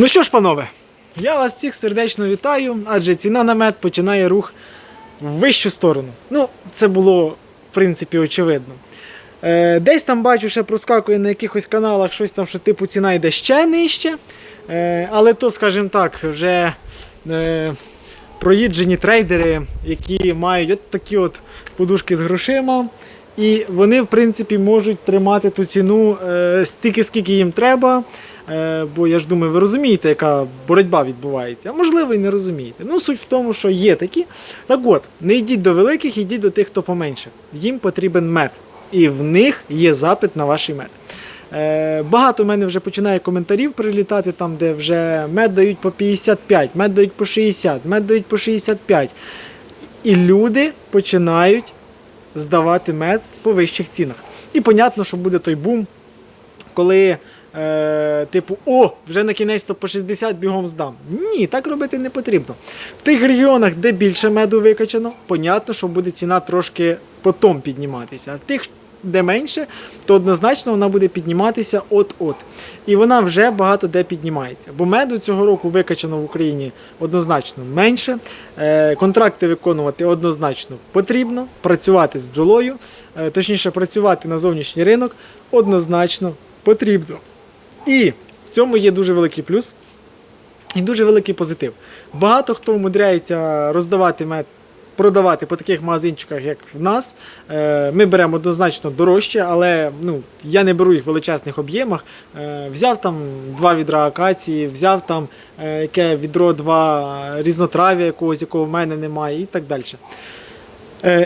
Ну що ж, панове, я вас всіх сердечно вітаю, адже ціна на мед починає рух в вищу сторону. Ну, це було, в принципі, очевидно. Е, десь там бачу, ще проскакує на якихось каналах щось там, що типу ціна йде ще нижче. Е, але то, скажімо так, вже е, проїджені трейдери, які мають от такі от подушки з грошима. І вони, в принципі, можуть тримати ту ціну е, стільки, скільки їм треба. Е, бо я ж думаю, ви розумієте, яка боротьба відбувається. А можливо, і не розумієте. Ну, суть в тому, що є такі. Так от, не йдіть до великих, йдіть до тих, хто поменше. Їм потрібен мед. І в них є запит на ваш мед. Е, багато в мене вже починає коментарів прилітати, там, де вже мед дають по 55, мед дають по 60, мед дають по 65. І люди починають здавати мед по вищих цінах. І понятно, що буде той бум, коли, е, типу, о, вже на кінець то по 60 бігом здам. Ні, так робити не потрібно. В тих регіонах, де більше меду викачано, понятно, що буде ціна трошки потом підніматися. А в тих, де менше, то однозначно вона буде підніматися от-от. І вона вже багато де піднімається. Бо меду цього року викачано в Україні однозначно менше. Е, контракти виконувати однозначно потрібно. Працювати з бджолою, е, точніше, працювати на зовнішній ринок однозначно потрібно. І в цьому є дуже великий плюс і дуже великий позитив. Багато хто вмудряється роздавати мед, продавати по таких магазинчиках, як в нас. Е, Ми беремо однозначно дорожче, але ну, я не беру їх в величезних об'ємах. Е, Взяв там два відра акації, взяв там е, яке відро два різнотрав'я якогось, якого в мене немає, і так далі.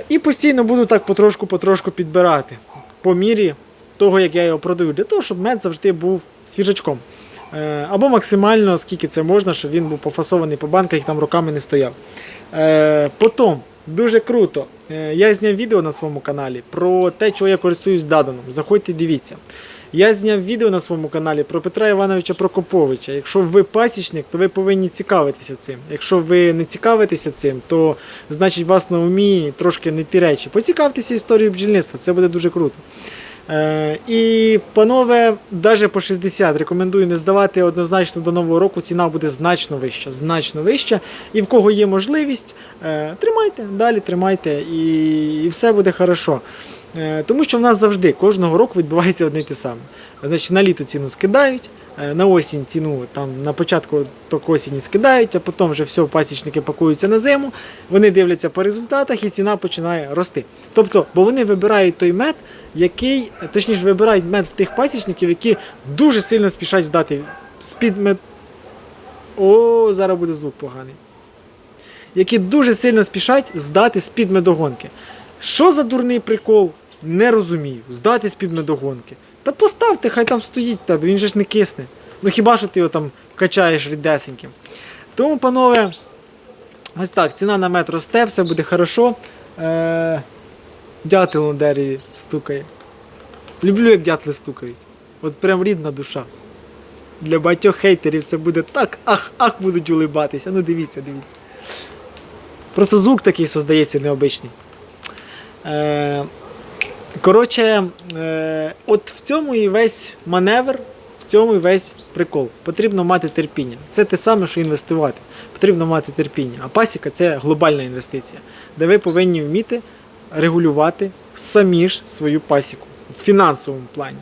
І постійно буду так потрошку-потрошку підбирати по мірі того, як я його продаю, для того, щоб мед завжди був свіжачком. Е, Або максимально, скільки це можна, щоб він був пофасований по банках і там роками не стояв. Е, Потім, дуже круто, е, я зняв відео на своєму каналі про те, чого я користуюсь Даданом. Заходьте, дивіться. Я зняв відео на своєму каналі про Петра Івановича Прокоповича. Якщо ви пасічник, то ви повинні цікавитися цим. Якщо ви не цікавитеся цим, то значить вас на умі трошки не ті речі. Поцікавтеся історією бджільництва, це буде дуже круто. Е, і, панове, навіть по 60 рекомендую не здавати однозначно до нового року. Ціна буде значно вища, значно вища. І в кого є можливість, е, тримайте, далі тримайте, і, і все буде хорошо. Е, тому що в нас завжди кожного року відбувається одне й те саме. Значить, на літо ціну скидають. Е, На осінь ціну там на початку ток осені скидають, а потім вже все, пасічники пакуються на зиму, вони дивляться по результатах і ціна починає рости. Тобто, бо вони вибирають той мед, який, точніше, вибирають мед в тих пасічників, які дуже сильно спішать здати з-під мед. О, зараз буде звук поганий. Які дуже сильно спішать здати з-під медогонки. Що за дурний прикол? Не розумію. Здати з-під медогонки. Та поставте, хай там стоїть тебе, він же ж не кисне. Ну хіба що ти його там качаєш рідесеньким. Тому, панове, ось так, ціна на мед росте, все буде хорошо. Е, дятел на дереві стукає. Люблю, як дятли стукають. От прям рідна душа. Для багатьох хейтерів це буде так, ах, ах, будуть улибатися. Ну дивіться, дивіться. Просто звук такий создається необичний. Е, коротше, е, от в цьому і весь маневр, в цьому і весь прикол. Потрібно мати терпіння. Це те саме, що інвестувати. Потрібно мати терпіння. А пасіка це глобальна інвестиція, де ви повинні вміти регулювати самі ж свою пасіку в фінансовому плані.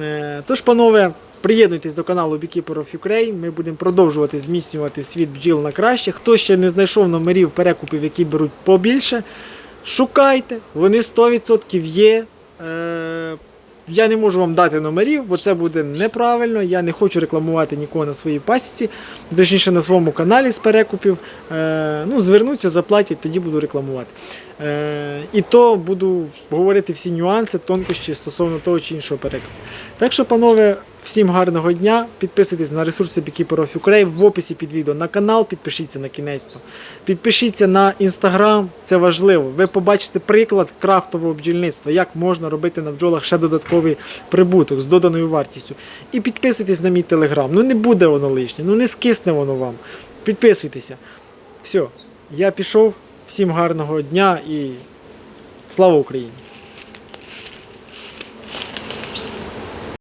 Е, Тож, панове, приєднуйтесь до каналу Beekeeper of Ukraine. Ми будемо продовжувати зміцнювати світ бджіл на краще. Хто ще не знайшов номерів перекупів, які беруть побільше, шукайте, вони 100% є. Е, Я не можу вам дати номерів, бо це буде неправильно. Я не хочу рекламувати нікого на своїй пасіці, точніше на своєму каналі з перекупів. Е, ну, Звернуться, заплатять, тоді буду рекламувати. Е, І то буду говорити всі нюанси, тонкощі стосовно того чи іншого перекупу. Так що, панове, всім гарного дня. Підписуйтесь на ресурси Beekeeper of Ukraine в описі під відео на канал, підпишіться на кінець. Підпишіться на інстаграм, це важливо. Ви побачите приклад крафтового бджільництва, як можна робити на бджолах ще додатковий прибуток з доданою вартістю. І підписуйтесь на мій телеграм. Ну не буде воно лишнє, ну не скисне воно вам. Підписуйтеся. Все, я пішов. Всім гарного дня і слава Україні!